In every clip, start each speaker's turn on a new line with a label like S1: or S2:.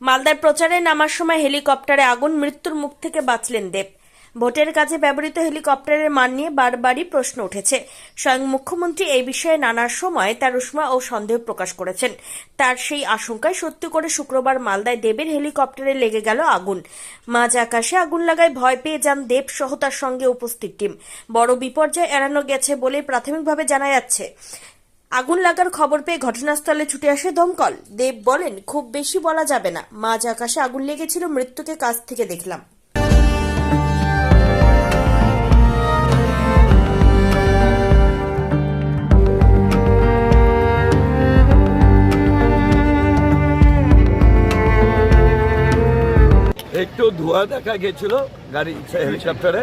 S1: মালদার প্রচারে নামার সময় হেলিকপ্টারে আগুন, মৃত্যুর মুখ থেকে বাঁচলেন দেব। ভোটের কাজে ব্যবহৃত হেলিকপ্টারের মান নিয়ে বারবারই প্রশ্ন উঠেছে। স্বয়ং মুখ্যমন্ত্রী এই বিষয়ে নানার সময় তার উষ্মা ও সন্দেহ প্রকাশ করেছেন। তার সেই আশঙ্কায় সত্যি করে শুক্রবার মালদায় দেবের হেলিকপ্টারে লেগে গেল আগুন। মাঝ আকাশে আগুন লাগায় ভয় পেয়ে যান দেব সহ তার সঙ্গে উপস্থিত টিম। বড় বিপর্যয় এড়ানো গেছে বলে প্রাথমিকভাবে জানা যাচ্ছে। আগুন লাগার খবর পেয়ে ঘটনাস্থলে ছুটে আসে দমকল। দেব বলেন, খুব বেশি বলা যাবে না। মাঝ আকাশে আগুন লেগেছিল, মৃত্যুকে কাছ থেকে দেখলাম।
S2: একটু ধোঁয়া দেখা গেছিল গাড়ি, হেলিকপ্টারে।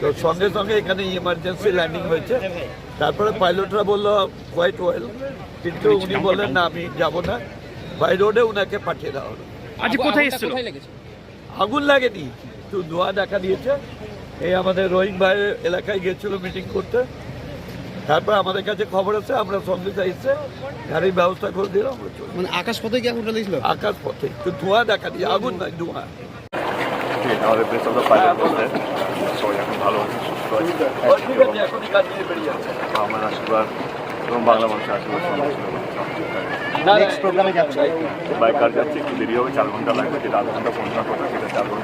S2: তো সঙ্গে সঙ্গে এখানে ইমার্জেন্সি ল্যান্ডিং হয়েছে। তারপরে পাইলটরা বলল কোয়াইট ওয়েল কিন্তু উনি বললেন না আমি যাব না। বাই রোডে উনাকে পাঠিয়ে দেওয়া হলো।
S3: আজ কোথায় এসেছিল?
S2: আগুন লাগেনি একটু ধোঁয়া দেখা দিয়েছে। এই আমাদের রোহিং ভাই এলাকায় গিয়েছিল মিটিং করতে। তারপর আমাদের কাছে খবর আছে আমরা সঙ্গে এসে গাড়ির ব্যবস্থা করে দিলাম
S4: মানে আকাশ পথে কি আগুনটা লেগেছিল?
S2: আকাশ পথে একটু ধোঁয়া দেখা দিয়ে আগুন নয় ধোঁয়া।
S5: আমাদের সবাই এখন ভালো আছে সুস্থ আছে। আমার আশীর্বাদ এবং বাংলা মানুষের আশীর্বাদ
S4: নেক্সট প্রোগ্রামে যাচ্ছে।
S5: বাইক কার যাচ্ছে একটু দেরি হবে চার ঘণ্টা লাগবে যেটা আধ ঘণ্টা পনেরো কথা সেটা চার ঘণ্টা